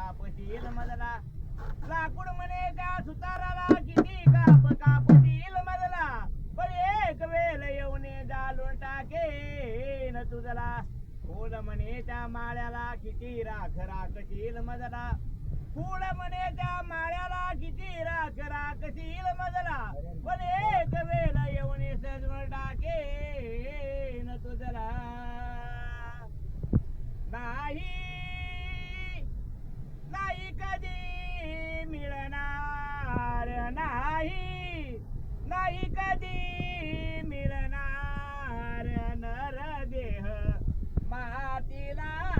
कापतील मजला. लाकूड म्हणे त्या सुताराला किती काप कापतील मजला. पण एक वेळ येऊन जालून टाकेन तुझला. फूल म्हणे त्या माळ्याला किती राख राखतील मजला. फूल म्हणे त्या माळ्याला किती राख राखतील मजला. पण एक वेळ येऊन सजवून टाके नाही नाही कधी मिळणार नर देह. मातीला